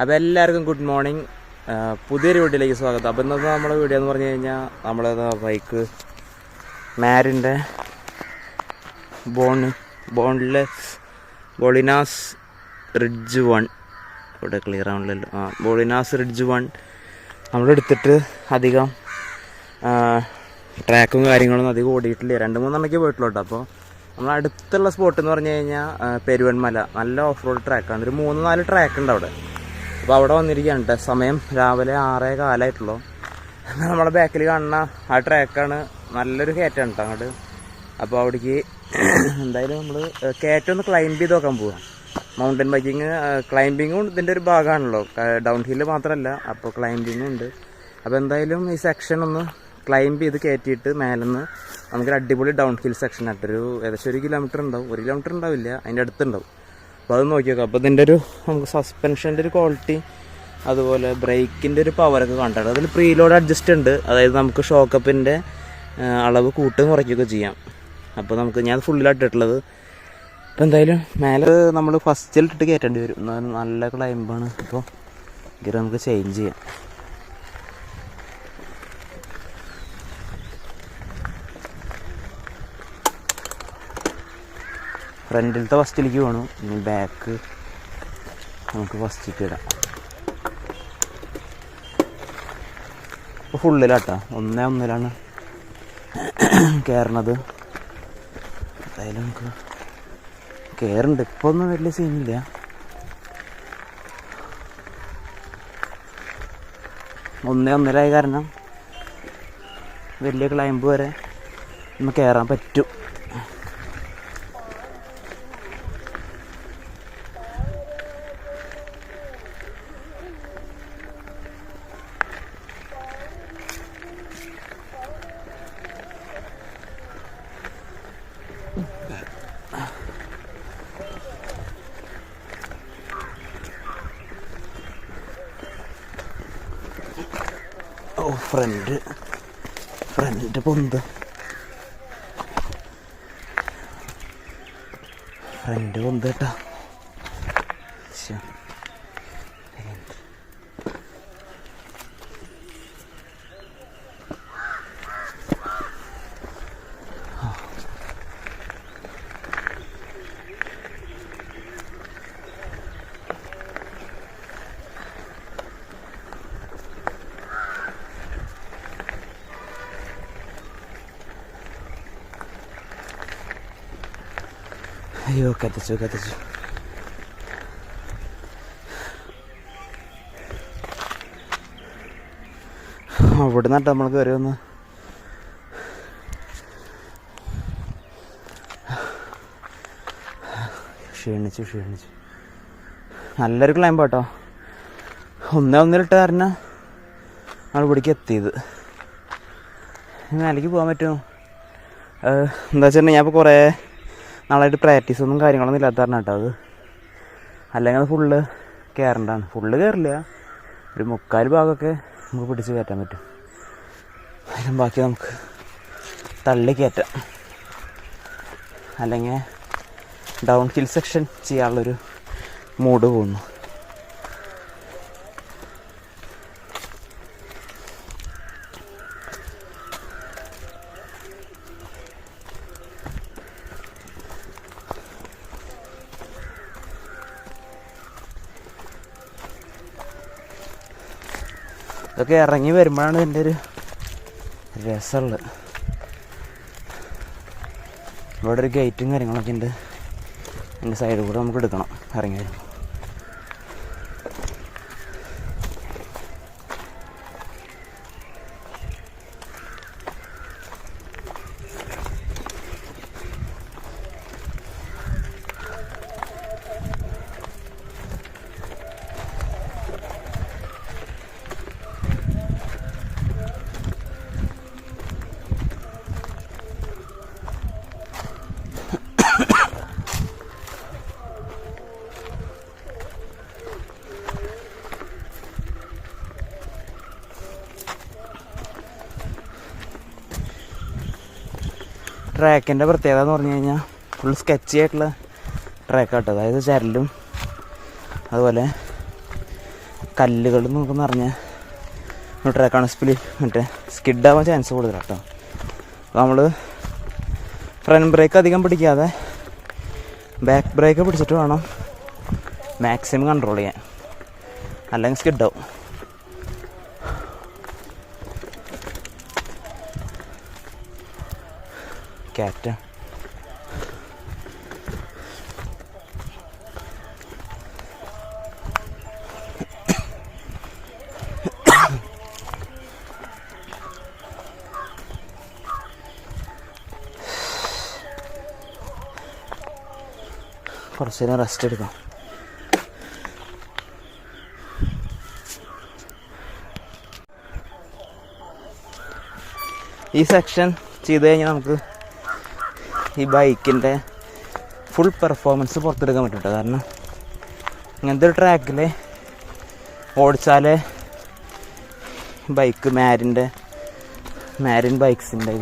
അപ്പോൾ എല്ലാവർക്കും good morning പുതിയൊരു വീട്ടിലേക്ക് സ്വാഗതം. അപ്പോൾ ഇന്നത്തെ നമ്മുടെ വീഡിയോ എന്ന് പറഞ്ഞു കഴിഞ്ഞാൽ നമ്മളത് bike മാരിന്റെ bone boneless Bolinas Ridge one ഇവിടെ ക്ലിയർ ആവണല്ലോ ആ ബോളിനാസ് റിഡ്ജ് വൺ നമ്മളെടുത്തിട്ട് അധികം ട്രാക്കും കാര്യങ്ങളൊന്നും അധികം ഓടിയിട്ടില്ല. രണ്ട് മൂന്നെണ്ണയ്ക്ക് പോയിട്ടുള്ളൂ കേട്ടോ. അപ്പോൾ നമ്മൾ അടുത്തുള്ള സ്പോട്ട് എന്ന് പറഞ്ഞു കഴിഞ്ഞാൽ പെരുവൻമല നല്ല ഓഫ് റോഡ് ട്രാക്കാണ് ഒരു മൂന്ന് നാല് ട്രാക്ക് ഉണ്ട് അവിടെ. അപ്പോൾ അവിടെ വന്നിരിക്കുകയാണ് കേട്ടോ സമയം രാവിലെ ആറേ കാലമായിട്ടുള്ളൂ നമ്മുടെ ബാക്കിൽ കാണുന്ന ആ ട്രാക്കാണ് നല്ലൊരു കയറ്റാണ് കേട്ടോ അങ്ങോട്ട്. അപ്പോൾ അവിടേക്ക് എന്തായാലും നമ്മൾ കയറ്റം ഒന്ന് ക്ലൈംബ് ചെയ്ത് നോക്കാൻ പോവാം. മൗണ്ടൻ ബൈക്കിങ് ക്ലൈംബിങ്ങും ഇതിന്റെ ഒരു ഭാഗമാണല്ലോ. ഡൗൺ ഹില്ല് മാത്രമല്ല അപ്പോൾ ക്ലൈംബിങ്ങും ഉണ്ട്. അപ്പോൾ എന്തായാലും ഈ സെക്ഷൻ ഒന്ന് ക്ലൈംബ് ചെയ്ത് കയറ്റിയിട്ട് മേലെന്ന് നമുക്കൊരു അടിപൊളി ഡൗൺ ഹിൽ സെക്ഷൻ ആയിട്ടൊരു ഏകദേശം ഒരു കിലോമീറ്റർ ഉണ്ടാവും. ഒരു കിലോമീറ്റർ ഉണ്ടാവില്ല അതിന്റെ അടുത്തുണ്ടാവും. അപ്പോൾ അത് നോക്കി നോക്കാം അപ്പോൾ ഇതിന്റെ ഒരു നമുക്ക് സസ്പെൻഷന്റെ ഒരു ക്വാളിറ്റി അതുപോലെ ബ്രേക്കിന്റെ ഒരു പവറൊക്കെ കണ്ടാണ് അതിൽ പ്രീ ലോഡ് അഡ്ജസ്റ്റ് ഉണ്ട്. അതായത് നമുക്ക് ഷോക്കപ്പിന്റെ അളവ് കൂട്ടുകയും കുറയ്ക്കുകയൊക്കെ ചെയ്യാം. അപ്പോൾ നമുക്ക് ഞാൻ ഫുള്ളിലായിട്ടിട്ടുള്ളത് അപ്പോൾ എന്തായാലും മേലെ നമ്മൾ ഫസ്റ്റിലിട്ടിട്ട് കയറ്റേണ്ടി വരും. നല്ല ക്ലൈമ്പാണ് അപ്പോൾ ഗിയർ നമുക്ക് ചേഞ്ച് ചെയ്യാം. ഫ്രണ്ടിലത്തെ ഫസ്റ്റിലേക്ക് വേണം ഇനി ബാക്ക് നമുക്ക് ഫസ്റ്റിലേക്ക് ഇടാം. ഇപ്പോൾ ഫുള്ളിലാട്ടോ ഒന്നേ ഒന്നിലാണ് കയറണത് എന്തായാലും നമുക്ക് കയറുണ്ട് ഇപ്പോൾ ഒന്നും വലിയ സീനില്ല ഒന്നേ ഒന്നിലായ കാരണം വലിയ ക്ലൈമ്പ് വരെ നമുക്ക് കയറാൻ പറ്റും. ഫ്രണ്ട് ഫ്രണ്ട് പൊന്ത്. ഫ്രണ്ട് പൊന്ത് അയ്യോ കത്തിച്ചു കത്തിച്ചു. അവിടെ നിന്നിട്ട് നമ്മൾ കയറി ക്ഷീണിച്ചു ക്ഷീണിച്ചു. നല്ലൊരു ക്ലൈമ്പ് കേട്ടോ ഒന്നേ ഒന്നിലിട്ട് കാരണം നമ്മൾ ഇവിടേക്ക് എത്തിയത് മേലേക്ക് പോകാൻ പറ്റുമോ? എന്താ വെച്ചിട്ടുണ്ടെങ്കിൽ ഞാൻ ഇപ്പോൾ കുറേ നാളായിട്ട് പ്രാക്ടീസ് ഒന്നും കാര്യങ്ങളൊന്നും ഇല്ലാത്ത കാരണം കേട്ടോ അത്. അല്ലെങ്കിൽ അത് ഫുള്ള് കയറേണ്ടതാണ് ഫുള്ള് കയറില്ല ഒരു മുക്കാൽ ഭാഗമൊക്കെ നമുക്ക് പിടിച്ച് കയറ്റാൻ പറ്റും. അതിനും ബാക്കി നമുക്ക് തള്ളി കയറ്റാം. അല്ലെങ്കിൽ ഡൗൺ ഹിൽ സെക്ഷൻ ചെയ്യാനുള്ളൊരു മൂഡ് പോകുന്നു. ഇതൊക്കെ ഇറങ്ങി വരുമ്പോഴാണ് ഇതിന്റെ ഒരു രസമുള്ളത്. ഇവിടെ ഒരു ഗേറ്റും കാര്യങ്ങളൊക്കെ ഉണ്ട്. അതിന്റെ സൈഡിൽ കൂടെ നമുക്ക് എടുക്കണം. ഇറങ്ങി വരുമ്പോൾ. ട്രാക്കിന്റെ പ്രത്യേകത എന്ന് പറഞ്ഞു കഴിഞ്ഞാൽ ഫുൾ സ്കെച്ച് ആയിട്ടുള്ള ട്രാക്കാട്ട് അതായത് ചരലും അതുപോലെ കല്ലുകൾ നമുക്ക് നിറഞ്ഞ ഒരു ട്രാക്കാണ് സ്പിലി മറ്റേ സ്കിഡാവാൻ ചാൻസ് കൂടുതൽ കേട്ടോ അപ്പോൾ നമ്മൾ ഫ്രണ്ട് ബ്രേക്ക് അധികം പിടിക്കാതെ ബാക്ക് ബ്രേക്ക് പിടിച്ചിട്ട് വേണം മാക്സിമം കൺട്രോൾ ചെയ്യാൻ. അല്ലെങ്കിൽ സ്കിഡാവും ക്യാറ്റ കുറച്ച് നേരം റെസ്റ്റ് എടുക്കാം. ഈ സെക്ഷൻ ചെയ്ത് കഴിഞ്ഞാൽ നമുക്ക് ഈ ബൈക്കിന്റെ ഫുൾ പെർഫോമൻസ് പുറത്തെടുക്കാൻ പറ്റും കാരണം ഇങ്ങനത്തെ ഒരു ട്രാക്കിൽ ഓടിച്ചാൽ ബൈക്ക് മാരിന്റെ മാരിൻ ബൈക്സിന്റെ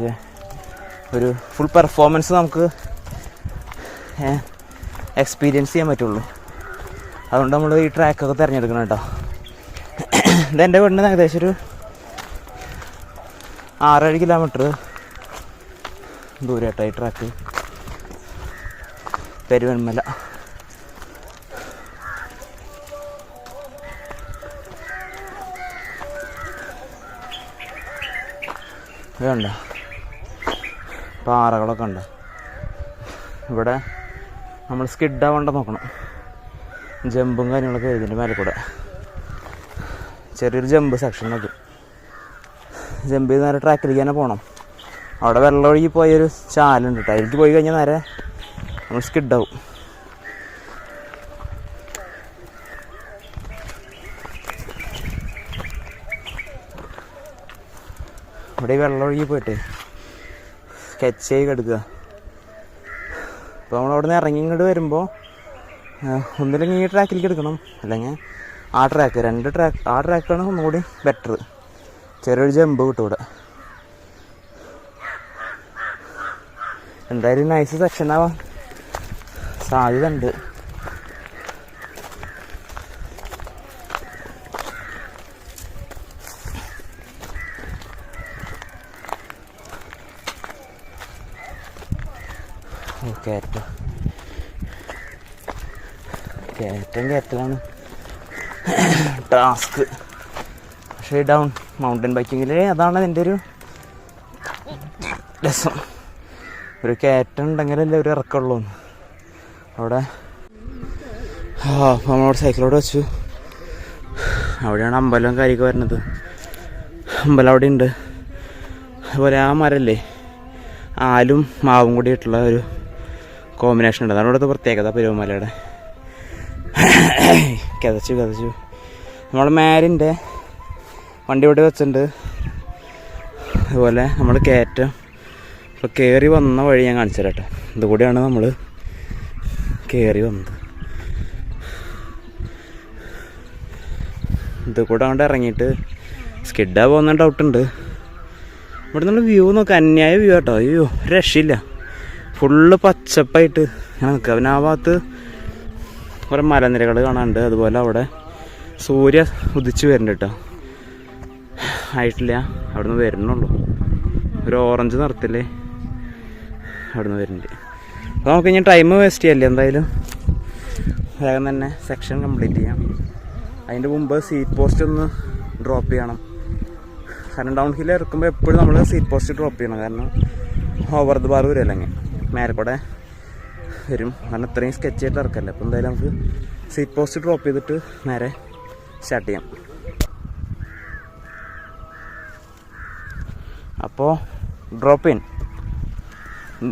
ഒരു ഫുൾ പെർഫോമൻസ് നമുക്ക് എക്സ്പീരിയൻസ് ചെയ്യാൻ പറ്റുള്ളൂ. അതുകൊണ്ട് നമ്മൾ ഈ ട്രാക്കൊക്കെ തിരഞ്ഞെടുക്കണം കേട്ടോ. ഇതെന്റെ വീടിന് ഏകദേശം ഒരു ആറേഴ് കിലോമീറ്റർ ദൂരമായിട്ടായി ട്രാക്ക് പെരുവന്മല. വേണ്ട പാറകളൊക്കെ ഉണ്ട് ഇവിടെ നമ്മൾ സ്കിഡ് ആവണ്ട നോക്കണം. ജമ്പും കാര്യങ്ങളൊക്കെ ഇതിന്റെ മേലെ കൂടെ. ചെറിയൊരു ജമ്പ് സെക്ഷനൊക്കെ ജമ്പ് ചെയ്ത് നേരെ ട്രാക്കിലേക്ക് തന്നെ പോകണം അവിടെ വെള്ളം ഒഴുകി പോയൊരു ചാലുണ്ട് കേട്ടോ പോയി കഴിഞ്ഞാൽ നേരെ നമ്മൾ സ്കിഡാവും ഇവിടെ വെള്ളം ഒഴുകി പോയിട്ട് സ്കെച്ച് ചെയ്ത് കിടക്കുക. അപ്പോൾ നമ്മൾ അവിടെ നിന്ന് ഇറങ്ങി ഇങ്ങോട്ട് വരുമ്പോൾ ഒന്നില്ലെങ്കിൽ ഈ ട്രാക്കിലേക്ക് എടുക്കണം. അല്ലെങ്കിൽ ആ ട്രാക്ക് രണ്ട് ട്രാക്ക് ആ ട്രാക്കാണ് ഒന്നുകൂടി ബെറ്റർ ചെറിയൊരു ജമ്പ് കിട്ടും ഇവിടെ. എന്തായാലും നൈസ് സെക്ഷൻ ആവാൻ സാധ്യത ഉണ്ട് കയറ്റം കയറ്റം കയറ്റലാണ് ടാസ്ക്. പക്ഷേ ഡൗൺ മൗണ്ടൻ ബൈക്കിങ്ങിൽ അതാണ് എന്റെ ഒരു രസം. ഒരു കയറ്റം ഒരു ഇറക്കമുള്ളൂ അവിടെ ആ അപ്പോൾ നമ്മളവിടെ സൈക്കിളോട് വെച്ചു. അവിടെയാണ് അമ്പലം കാര്യമൊക്കെ വരുന്നത്. അമ്പലം അവിടെ ഉണ്ട്. അതുപോലെ ആ മരല്ലേ ആലും മാവും കൂടിയിട്ടുള്ള ഒരു കോമ്പിനേഷൻ ഉണ്ട്. അതാണ് ഇവിടുത്തെ പ്രത്യേകത പെരുവമലയുടെ. കിതച്ചു കിതച്ചു. നമ്മൾ മാരിന്റെ വണ്ടി ഇവിടെ വെച്ചിട്ടുണ്ട്. അതുപോലെ നമ്മൾ കയറ്റം ഇപ്പോൾ കയറി വന്ന വഴി ഞാൻ കാണിച്ചു തരാം കേട്ടോ ഇതുകൂടിയാണ് നമ്മൾ കയറി വന്നത്. ഇത് കൂടെ അങ്ങോട്ട് ഇറങ്ങിയിട്ട് സ്കിഡാ പോകുന്ന ഡൗട്ടുണ്ട് ഇവിടെ നിന്നുള്ള വ്യൂ നോക്കാം. അന്യായ വ്യൂ കേട്ടോ അയ്യോ രക്ഷയില്ല. ഫുള്ള് പച്ചപ്പായിട്ട് ഞാൻ നിൽക്കുക പിന്നെ ആ ഭാഗത്ത് കുറേ മലനിരകൾ കാണാനുണ്ട്. അതുപോലെ അവിടെ സൂര്യ ഉദിച്ചു വരുന്നുണ്ട് കേട്ടോ. ആയിട്ടില്ല. അവിടെ നിന്ന് വരുന്നുള്ളൂ. ഒരു ഓറഞ്ച് നിറത്തില്ലേ അവിടെ നിന്ന് വരുന്നുണ്ട്. അപ്പോൾ നമുക്ക് ഇനി ടൈം വേസ്റ്റ് ചെയ്യല്ലേ എന്തായാലും? വേഗം തന്നെ സെക്ഷൻ കംപ്ലീറ്റ് ചെയ്യാം. അതിന്റെ മുമ്പ് സീറ്റ് പോസ്റ്റ് ഒന്ന് ഡ്രോപ്പ് ചെയ്യണം. കാരണം ഡൗൺ ഹിൽ ഇറക്കുമ്പോൾ എപ്പോഴും നമ്മൾ സീറ്റ് പോസ്റ്റ് ഡ്രോപ്പ് ചെയ്യണം. കാരണം ഓവർ ദ ബാർ വരും അല്ലെങ്കിൽ മേലെക്കൂടെ വരും. കാരണം ഇത്രയും സ്കെച്ച് ആയിട്ട് ഇറക്കല്ലേ? അപ്പോൾ എന്തായാലും നമുക്ക് സീറ്റ് പോസ്റ്റ് ഡ്രോപ്പ് ചെയ്തിട്ട് നേരെ സ്റ്റാർട്ട് ചെയ്യാം. അപ്പോൾ ഡ്രോപ്പ് ഇൻ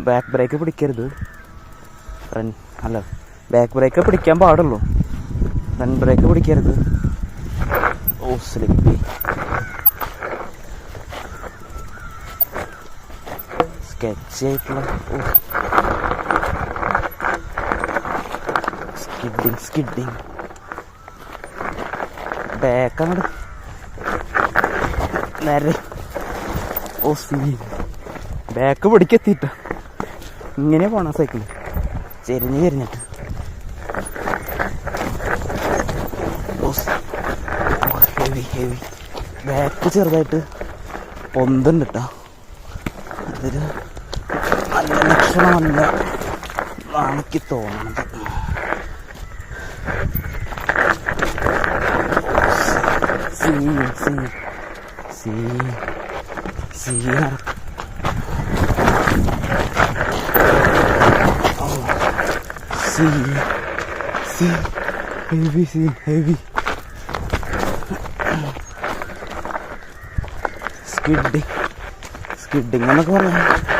ബാക്ക് ബ്രേക്ക് പിടിക്കരുത്. ഫ്രണ്ട് അല്ല ബാക്ക് ബ്രേക്ക് പിടിക്കാൻ പാടുള്ളൂ. ഫ്രണ്ട് ബ്രേക്ക് പിടിക്കരുത്. ഓ സ്ലിപ്പി സ്കെച്ച് ആയിട്ടുള്ള സ്കിഡിങ് സ്കിഡിങ് ബാക്ക് അങ്ങോട്ട് നേരെ. ഓ സീ ബാക്ക് പിടിക്കെത്തിയിട്ട ഇങ്ങനെ പോണ സൈക്കിൾ ചെരിഞ്ഞ് ചെരിഞ്ഞിട്ട്. ഹെവി ഹെവി ബാക്ക് ചെറുതായിട്ട് പൊന്തുണ്ട് കേട്ടോ അതൊരു നല്ല ലക്ഷണമല്ല എനിക്ക് തോന്നുന്നത് സി സി സി സീ സീ സി ഹെവി സീ ഹെവി സ്കിഡിങ് സ്കിഡിങ് എന്നൊക്കെ പറയാം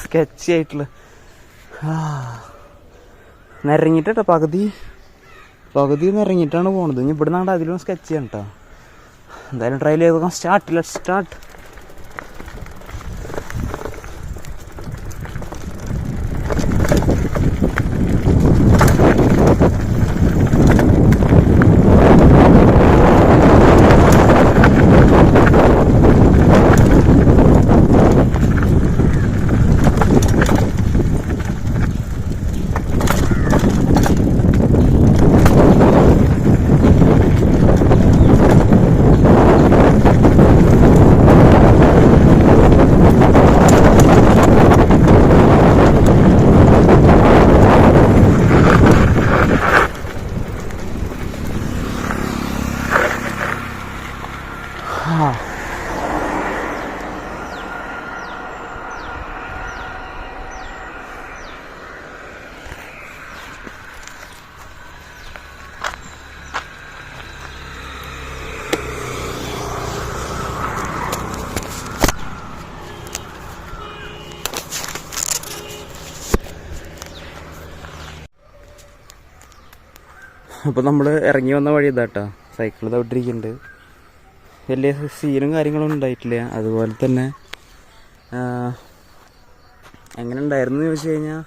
സ്കെച്ച് ആയിട്ടുള്ള. നിരങ്ങിട്ടോ പകുതി. പകുതി നിരങ്ങിയിട്ടാണ് പോണത്. ഇനി ഇവിടെ നിന്നാണ്ട് അതിലും സ്കെച്ച് ചെയ്യണം കേട്ടോ എന്തായാലും ട്രൈ ചെയ്ത് സ്റ്റാർട്ട് ലെറ്റ് സ്റ്റാർട്ട് അപ്പോൾ നമ്മൾ ഇറങ്ങി വന്ന വഴി ഇതാട്ടോ. സൈക്കിൾ തവിട്ടിരിക്കുന്നുണ്ട് വലിയ സീനും കാര്യങ്ങളൊന്നും ഉണ്ടായിട്ടില്ല. അതുപോലെ തന്നെ എങ്ങനെ ഉണ്ടായിരുന്നു എന്ന് ചോദിച്ചു കഴിഞ്ഞാൽ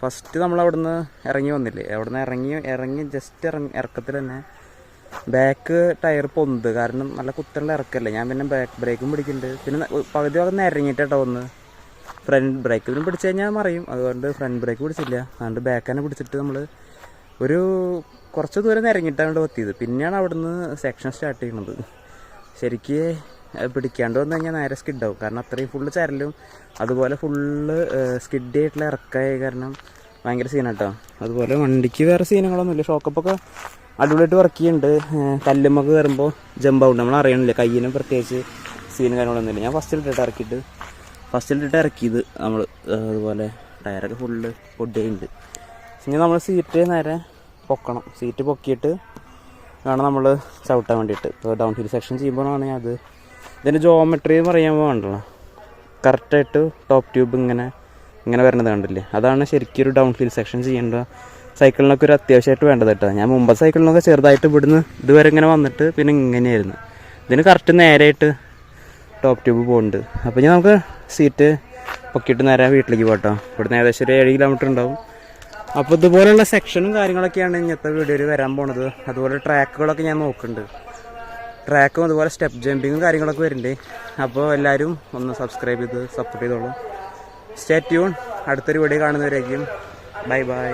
ഫസ്റ്റ് നമ്മൾ അവിടുന്ന് ഇറങ്ങി വന്നില്ലേ? അവിടുന്ന് ഇറങ്ങി ഇറങ്ങി ജസ്റ്റ് ഇറങ്ങി ഇറക്കത്തിൽ തന്നെ ബാക്ക് ടയർ പൊന്ത്. കാരണം നല്ല കുത്തലുള്ള ഇറക്കല്ലേ? ഞാൻ പിന്നെ ബാക്ക് ബ്രേക്കും പിടിക്കുന്നുണ്ട് പിന്നെ പകുതി ഭാഗം ഇറങ്ങിയിട്ടോ ഒന്ന്. ഫ്രണ്ട് ബ്രേക്ക് പിന്നെ പിടിച്ചു കഴിഞ്ഞാൽ മറിയും. അതുകൊണ്ട് ഫ്രണ്ട് ബ്രേക്ക് പിടിച്ചില്ല. അതുകൊണ്ട് ബാക്ക് തന്നെ പിടിച്ചിട്ട് നമ്മൾ ഒരു കുറച്ച് ദൂരം ഇറങ്ങിയിട്ടാണ് എത്തിയത്. പിന്നെയാണ് അവിടുന്ന് സെക്ഷൻ സ്റ്റാർട്ട് ചെയ്യുന്നത് ശരിക്ക് പിടിക്കാണ്ട് വന്നു കഴിഞ്ഞാൽ നേരെ സ്കിഡാവും കാരണം അത്രയും ഫുള്ള് ചരലും അതുപോലെ ഫുള്ള് സ്കിഡ് ആയിട്ടുള്ള ഇറക്കായ കാരണം ഭയങ്കര സീനാട്ടോ അതുപോലെ വണ്ടിക്ക് വേറെ സീനുകളൊന്നുമില്ല. ഷോക്കപ്പൊക്കെ അടിപൊളിയായിട്ട് വർക്ക് ചെയ്യുന്നുണ്ട് കല്ലുമ്മക്ക് കയറുമ്പോൾ ജമ്പ് ഔട്ട് നമ്മൾ അറിയണില്ല കയ്യിനും പ്രത്യേകിച്ച് സീനും കാര്യങ്ങളൊന്നുമില്ല. ഞാൻ ഫസ്റ്റിൽ ഇട്ടിട്ട് ഇറക്കിയിട്ട് ഫസ്റ്റിൽ ഇട്ടിട്ട് ഇറക്കിയത് നമ്മൾ അതുപോലെ ടയറൊക്കെ ഫുള്ള് പൊടിയുണ്ട് ഇനി നമ്മൾ സീറ്റ് നേരെ പൊക്കണം. സീറ്റ് പൊക്കിയിട്ട് വേണം നമ്മൾ ചവിട്ടാൻ വേണ്ടിയിട്ട്. ഇപ്പോൾ ഡൗൺ ഹിൽ സെക്ഷൻ ചെയ്യുമ്പോഴാണ് അത് ഇതിന്റെ ജോമെട്രി എന്ന് പറയാൻ കണ്ടല്ലോ കറക്റ്റായിട്ട് ടോപ്പ് ട്യൂബ് ഇങ്ങനെ ഇങ്ങനെ വരുന്നത് കണ്ടില്ലേ? അതാണ് ശരിക്കും ഒരു ഡൗൺ ഹിൽ സെക്ഷൻ ചെയ്യേണ്ട സൈക്കിളിനൊക്കെ ഒരു അത്യാവശ്യമായിട്ട് വേണ്ടത് കേട്ടോ. ഞാൻ മുമ്പ് സൈക്കിളിനൊക്കെ ചെറുതായിട്ട് ഇവിടുന്ന് ഇതുവരെ ഇങ്ങനെ വന്നിട്ട് പിന്നെ ഇങ്ങനെയായിരുന്നു. ഇതിന് കറക്റ്റ് നേരെയായിട്ട് ടോപ്പ് ട്യൂബ് പോകുന്നുണ്ട് അപ്പോൾ ഞാൻ നമുക്ക് സീറ്റ് പൊക്കിയിട്ട് നേരെ വീട്ടിലേക്ക് പോട്ടോ ഇവിടുന്ന് ഏകദേശം ഒരു ഏഴ് കിലോമീറ്റർ ഉണ്ടാവും. അപ്പോൾ ഇതുപോലുള്ള സെക്ഷനും കാര്യങ്ങളൊക്കെയാണ് ഇന്നത്തെ വീഡിയോയിൽ വരാൻ പോണത്. അതുപോലെ ട്രാക്കുകളൊക്കെ ഞാൻ നോക്കുന്നുണ്ട്. ട്രാക്കും അതുപോലെ സ്റ്റെപ്പ് ജമ്പിങ്ങും കാര്യങ്ങളൊക്കെ വരുന്നുണ്ട്. അപ്പോൾ എല്ലാവരും ഒന്ന് സബ്സ്ക്രൈബ് ചെയ്ത് സപ്പോർട്ട് ചെയ്തോളൂ. സ്റ്റേ ട്യൂൺ അടുത്തൊരു വീഡിയോ കാണുന്നവരേക്കും. Bye bye